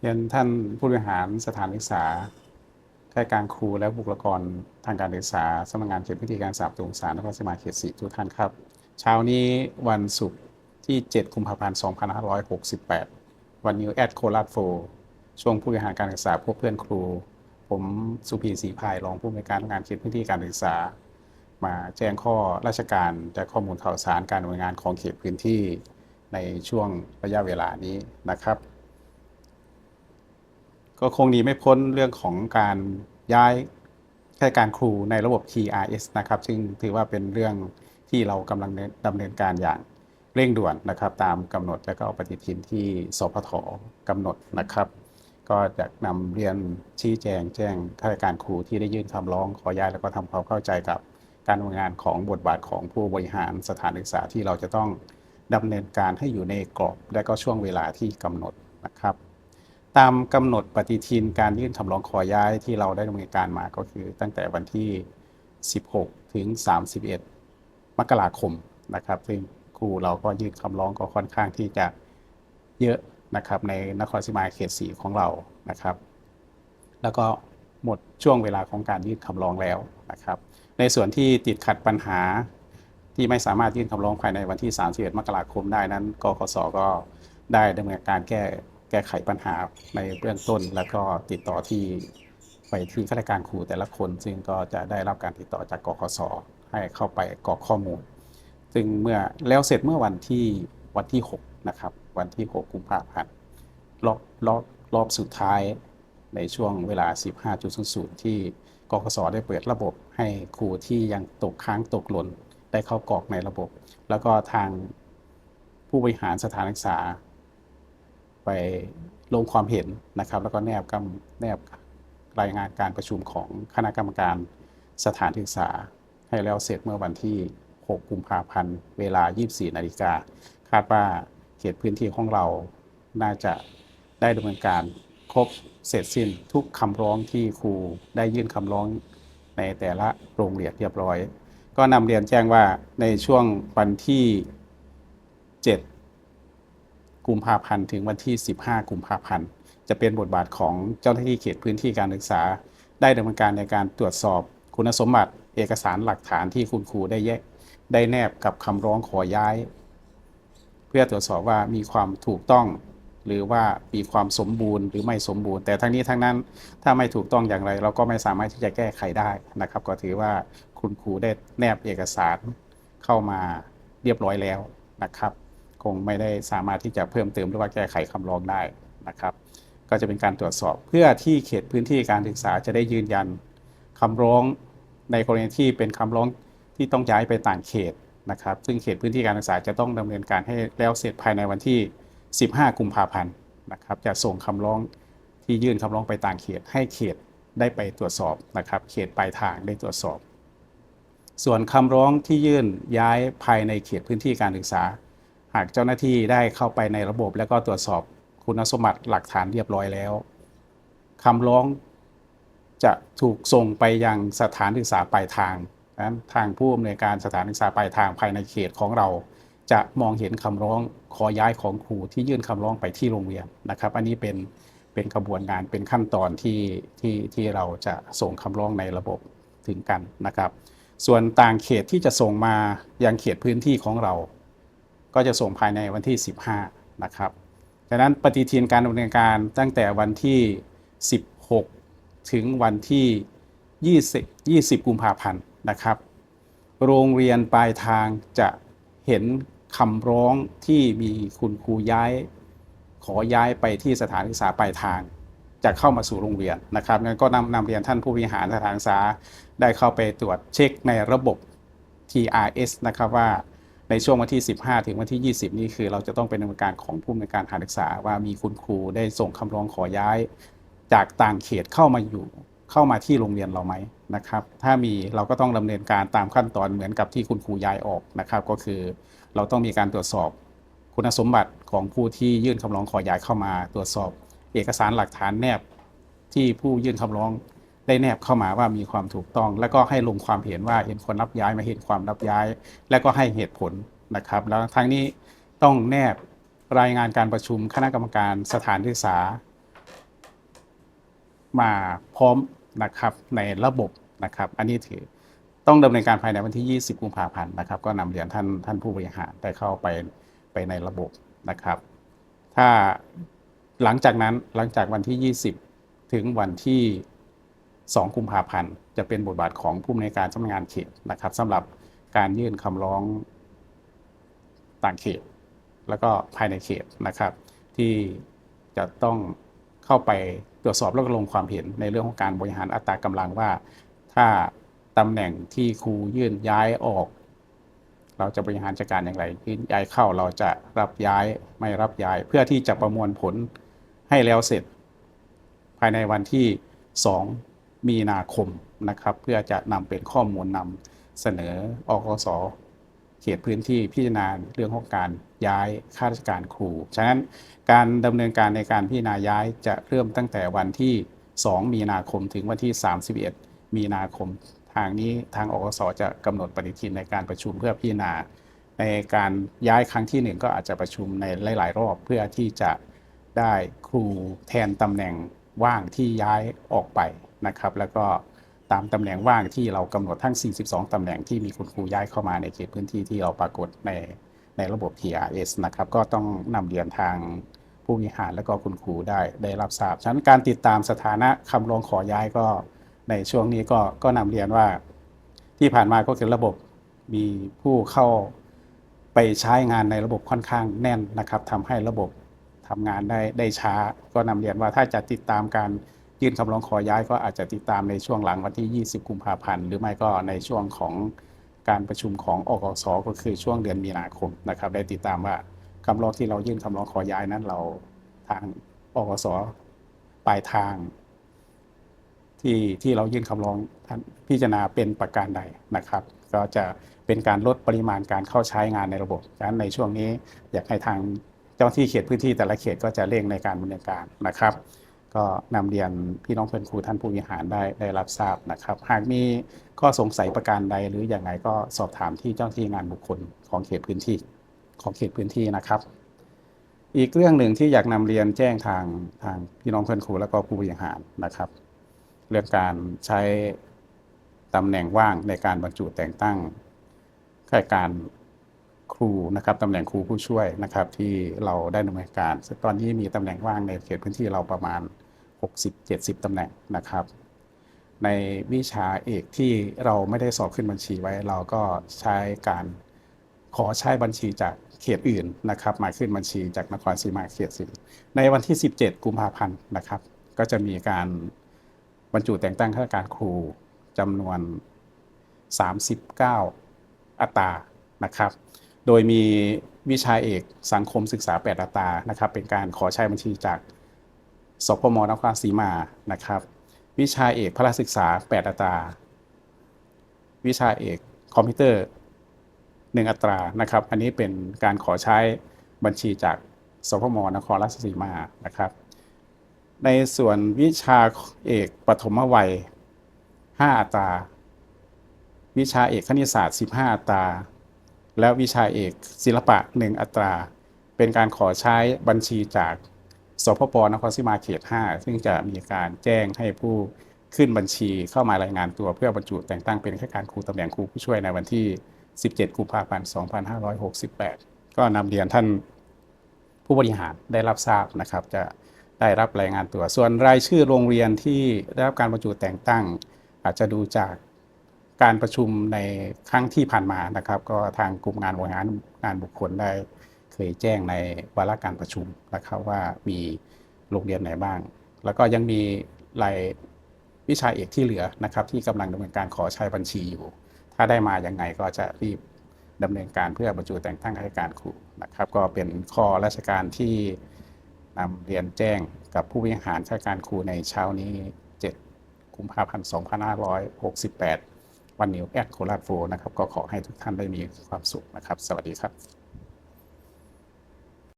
เรียนท่านผู้บริหารสถานศึกษาข้าการครูและบุคลากรทางการศึกษาสำนักงานเขตพื้นที่การศึกษาประถมศึกษานครศรีธรรมาเขตสีทุกท่านครับ เช้านี้วันศุกร์ที่ 7 กุมภาพันธ์ 2568 วันนิวแอดโคราชโฟช่วงผู้บริหารการศึกษาพบเพื่อนครู ผมสุพีศรีพายรองผู้อำนวยการงานเขตพื้นที่การศึกษา มาแจ้งข้อราชการและข้อมูลข่าวสารการดำเนินงานของเขตพื้นที่ในช่วงระยะเวลานี้นะครับ ก็คงหนีไม่พ้นเรื่องของการย้ายข้าราชการครูในระบบ TRS นะครับ ซึ่งถือว่าเป็นเรื่องที่เรากำลังดำเนินการอย่างเร่งด่วนนะครับ ตามกำหนดและก็ปฏิทินที่สพทกำหนดนะครับ ก็จะนำเรียนชี้แจงแจ้งข้าราชการครูที่ได้ยื่นคำร้องขอย้ายแล้วก็ทำความเข้าใจกับการดำงานของบทบาทของผู้บริหารสถานศึกษาที่เราจะต้องดำเนินการให้อยู่ในกรอบและก็ช่วงเวลาที่กำหนดนะครับ ตามกำหนดปฏิทินการยื่นคำร้องขอย้ายที่เราได้ดำเนินการมาก็คือ ตั้งแต่วันที่ 16 ถึง 31 มกราคมนะครับ ซึ่งครูเราก็ยื่นคำร้องก็ค่อนข้างที่จะเยอะนะครับในนครศรีมาเขตสีของเรานะครับ แล้วก็หมดช่วงเวลาของการยื่นคำร้องแล้วนะครับ ในส่วนที่ติดขัดปัญหาที่ไม่สามารถยื่นคำร้องภายในวันที่ 31 มกราคมได้นั้นกกสก็ได้ดำเนินการแก้ แก้ไขปัญหาในเบื้องต้น แล้วก็ติดต่อที่ไปที่ข้าราชการครูแต่ละคน ซึ่งก็จะได้รับการติดต่อจากกกสให้เข้าไปกรอกข้อมูล ซึ่งเมื่อแล้วเสร็จเมื่อวันที่วันที่6นะครับวันที่ 6 กุมภาพันธ์รอบรอบรอบสุดท้ายในช่วงเวลา 15.00 ที่กกสได้เปิดระบบให้ครูที่ยังตกค้างตกหล่นได้เข้ากรอกในระบบ แล้วก็ทางผู้บริหารสถานศึกษา ไปลงความเห็นนะครับ แล้วก็แนบกำแนบรายงานการประชุมของคณะกรรมการสถานศึกษา ให้แล้วเสร็จเมื่อวันที่ 6 กุมภาพันธ์ เวลา 24 นาฬิกา คาดว่าเขตพื้นที่ของเราน่าจะได้ดำเนินการครบเสร็จสิ้นทุกคำร้องที่ครูได้ยื่นคำร้องในแต่ละโรงเรียนเรียบร้อย ก็นำเรียนแจ้งว่าในช่วงวันที่ 7 กุมภาพันธ์ถึงวันที่ 15 กุมภาพันธ์ จะเป็นบทบาทของเจ้าหน้าที่เขตพื้นที่การศึกษา ได้ดำเนินการในการตรวจสอบคุณสมบัติ เอกสารหลักฐานที่คุณครูได้แยกได้แนบกับคำร้องขอย้าย เพื่อตรวจสอบว่ามีความถูกต้อง หรือว่ามีความสมบูรณ์หรือไม่สมบูรณ์ แต่ทั้งนี้ทั้งนั้นถ้าไม่ถูกต้องอย่างไร เราก็ไม่สามารถที่จะแก้ไขได้นะครับ ก็ถือว่าคุณครูได้แนบเอกสารเข้ามาเรียบร้อยแล้วนะครับ คงไม่ได้สามารถที่จะเพิ่มเติมหรือว่าแก้ไขคำร้องได้นะครับ ก็จะเป็นการตรวจสอบเพื่อที่เขตพื้นที่การศึกษาจะได้ยืนยันคำร้องในกรณีที่เป็นคำร้องที่ต้องย้ายไปต่างเขตนะครับ ซึ่งเขตพื้นที่การศึกษาจะต้องดำเนินการให้แล้วเสร็จภายในวันที่ 15 กุมภาพันธ์นะครับ จะส่งคำร้องที่ยื่นคำร้องไปต่างเขต ให้เขตได้ไปตรวจสอบนะครับ เขตปลายทางได้ตรวจสอบ ส่วนคำร้องที่ยื่นย้ายภายในเขตพื้นที่การศึกษาากเจ้าหน้าที่ได้เข้าไปในระบบ แล้วก็ตรวจสอบคุณสมบัติหลักฐานเรียบร้อยแล้วคำร้องจะถูกส่งไปยังสถานศึกษาปลายทางนั้นทางผู้อำนวยการสถานศึกษาปลายทางภายในเขตของเรา จะมองเห็นคำร้องขอย้ายของครูที่ยื่นคำร้องไปที่โรงเรียนนะครับ อันนี้เป็นเป็นกระบวนการเป็นขั้นตอนที่ที่ที่เราจะส่งคำร้องในระบบถึงกันนะครับ ส่วนต่างเขตที่จะส่งมายังเขตพื้นที่ของเรา ก็จะส่งภายในวันที่ 15 นะครับดังนั้นปฏิทินการดำเนินการตั้งแต่วันที่ 16 ถึงวันที่ 20 20 กุมภาพันธ์นะครับ โรงเรียนปลายทางจะเห็นคำร้องที่มีคุณครูย้าย ขอย้ายไปที่สถานศึกษาปลายทาง จะเข้ามาสู่โรงเรียนนะครับงั้นก็นำนำเรียนท่านผู้บริหารสถานศึกษาได้เข้าไปตรวจเช็คในระบบ TRS นะครับว่า ในช่วงวันที่ 15 ถึงวันที่ 20 นี่คือเราจะต้องเป็นดำเนินการของผู้อำนวยการสถานศึกษาว่ามีคุณครูได้ส่งคำร้องขอย้าย จากต่างเขตเข้ามาอยู่เข้ามาที่โรงเรียนเราไหมนะครับ ถ้ามีเราก็ต้องดำเนินการตามขั้นตอนเหมือนกับที่คุณครูย้ายออกนะครับ ก็คือเราต้องมีการตรวจสอบคุณสมบัติของผู้ที่ยื่นคำร้องขอย้ายเข้ามา ตรวจสอบ เอกสารหลักฐานแนบที่ผู้ยื่นคำร้อง ได้แนบเข้ามาว่ามีความถูกต้อง แล้วก็ให้ลงความเห็นว่าเห็นควรรับย้ายมาเห็นความรับย้าย และก็ให้เหตุผลนะครับ แล้วทั้งนี้ต้องแนบรายงานการประชุมคณะกรรมการสถานศึกษา มาพร้อมนะครับในระบบนะครับ อันนี้ถือต้องดำเนินการภายในวันที่ 20 กุมภาพันธ์นะครับ ก็นำเรียนท่านท่านผู้บริหารได้เข้าไปไปในระบบนะครับ ถ้าหลังจากนั้นหลังจากวันที่ 20 ถึงวันที่ 2 กุมภาพันธ์ จะเป็นบทบาทของผู้อำนวยการสำนักงานเขตนะครับสำหรับการยื่นคำร้องต่างเขต แล้วก็ภายในเขตนะครับ ที่จะต้องเข้าไปตรวจสอบแล้วก็ลงความเห็นในเรื่องของการบริหารอัตรากำลังว่า ถ้าตำแหน่งที่ครูยื่นย้ายออก เราจะบริหารจัดการอย่างไรยื่นย้ายเข้าเราจะรับย้ายไม่รับย้าย เพื่อที่จะประมวลผลให้แล้วเสร็จ ภายในวันที่ 2 มีนาคมนะครับ เพื่อจะนำเป็นข้อมูลนำเสนออกสเขตพื้นที่พิจารณาเรื่องของการย้ายข้าราชการครู ฉะนั้นการดำเนินการในการพิจารณาย้ายจะเริ่มตั้งแต่วันที่ 2 มีนาคมถึงวันที่ 31 มีนาคม ทางนี้ทางอกสจะกำหนดปฏิทินในการประชุมเพื่อพิจารณา ในการย้ายครั้งที่หนึ่งก็อาจจะประชุมในหลาย ๆ รอบเพื่อที่จะได้ครูแทนตำแหน่งว่างที่ย้ายออกไป นะครับแล้วก็ตามตำแหน่งว่างที่เรากำหนดทั้ง 42 ตำแหน่งที่มีคุณครูย้ายเข้ามาในเขตพื้นที่ที่เราปรากฏในในระบบ TRS นะครับก็ต้องนำเรียนทางผู้บริหารและก็คุณครูได้ได้รับทราบ ฉะนั้นการติดตามสถานะคำร้องขอย้ายก็ในช่วงนี้ก็ก็นำเรียนว่าที่ผ่านมาก็คือระบบมีผู้เข้าไปใช้งานในระบบค่อนข้างแน่นนะครับทำให้ระบบทำงานได้ได้ช้า ก็นำเรียนว่าถ้าจะติดตามการ ยื่นคำร้องขอย้ายก็อาจจะติดตามในช่วงหลังวันที่ 20 กุมภาพันธ์หรือไม่ก็ในช่วงของการประชุมของอกสก็คือช่วงเดือนมีนาคมนะครับได้ติดตามว่าคำร้องที่เรายื่นคำร้องขอย้ายนั้นเราทางอกสปลายทาง ที่ที่เรายื่นคำร้องท่านพิจารณาเป็นประการใดนะครับ ก็จะเป็นการลดปริมาณการเข้าใช้งานในระบบดังนั้นในช่วงนี้อยากให้ทางเจ้าหน้าที่เขตพื้นที่แต่ละเขตก็จะเร่งในการดำเนินการนะครับ ก็นำเรียนพี่น้องเพื่อนครูท่านผู้บริหารได้ได้รับทราบนะครับ หากมีข้อสงสัยประการใดหรืออย่างไรก็สอบถามที่เจ้าหน้าที่งานบุคคลของเขตพื้นที่ของเขตพื้นที่นะครับ อีกเรื่องหนึ่งที่อยากนำเรียนแจ้งทางทางพี่น้องเพื่อนครูและก็ผู้บริหารนะครับ เรื่องการใช้ตำแหน่งว่างในการบรรจุแต่งตั้งข้าราชการ ครูนะครับตำแหน่งครูผู้ช่วยนะครับที่เราได้ดำเนินการตอนนี้มีตำแหน่งว่างในเขตพื้นที่เราประมาณ 60-70 ตำแหน่งนะครับ ในวิชาเอกที่เราไม่ได้สอบขึ้นบัญชีไว้ เราก็ใช้การขอใช้บัญชีจากเขตอื่นนะครับ มาขึ้นบัญชีจากนครศรีมาเขตสี่ในวันที่ 17 กุมภาพันธ์นะครับ ก็จะมีการบรรจุแต่งตั้งข้าราชการครูจำนวน 39 อัตรานะครับ โดยมีวิชาเอกสังคมศึกษา8อัตานะครับเป็นการขอใช้บัญชีจากสพมนครศรีมานะครับ วิชาเอกพละศึกษา8อัตรา วิชาเอกคอมพิวเตอร์1อัตรานะครับ อันนี้เป็นการขอใช้บัญชีจากสพมนครราชสีมานะครับ ในส่วนวิชาเอกปฐมวัย 5 อัตรา วิชาเอกคณิตศาสตร์ 15 อัตรา และวิชาเอก ศิลปะ 1 อัตรา เป็นการขอใช้บัญชีจากสพปนครศรีมาเขต 5 ซึ่งจะมีการแจ้งให้ผู้ขึ้นบัญชีเข้ามารายงานตัวเพื่อบรรจุแต่งตั้งเป็นข้าราชการครูตำแหน่งครูผู้ช่วยในวันที่ 17 กุมภาพันธ์ 2568 ก็นำเรียนท่านผู้บริหารได้รับทราบนะครับ จะได้รับรายงานตัว ส่วนรายชื่อโรงเรียนที่ได้รับการบรรจุแต่งตั้ง อาจจะดูจาก การประชุมในครั้งที่ผ่านมานะครับ ก็ทางกลุ่มงานบริหารงานบุคคลได้เคยแจ้งในวาระการประชุมนะครับว่ามีโรงเรียนไหนบ้าง แล้วก็ยังมีรายวิชาเอกที่เหลือนะครับ ที่กำลังดำเนินการขอใช้บัญชีอยู่ ถ้าได้มาอย่างไงก็จะรีบดำเนินการเพื่อบรรจุแต่งตั้งข้าราชการครูนะครับ ก็เป็นข้อราชการที่นำเรียนแจ้งกับผู้บริหารข้าราชการครูในเช้านี้ 7 กุมภาพันธ์ 2568 วันนิวแอดโคราชโฟนะครับก็ขอให้ทุกท่านได้มีความสุขนะครับ สวัสดีครับ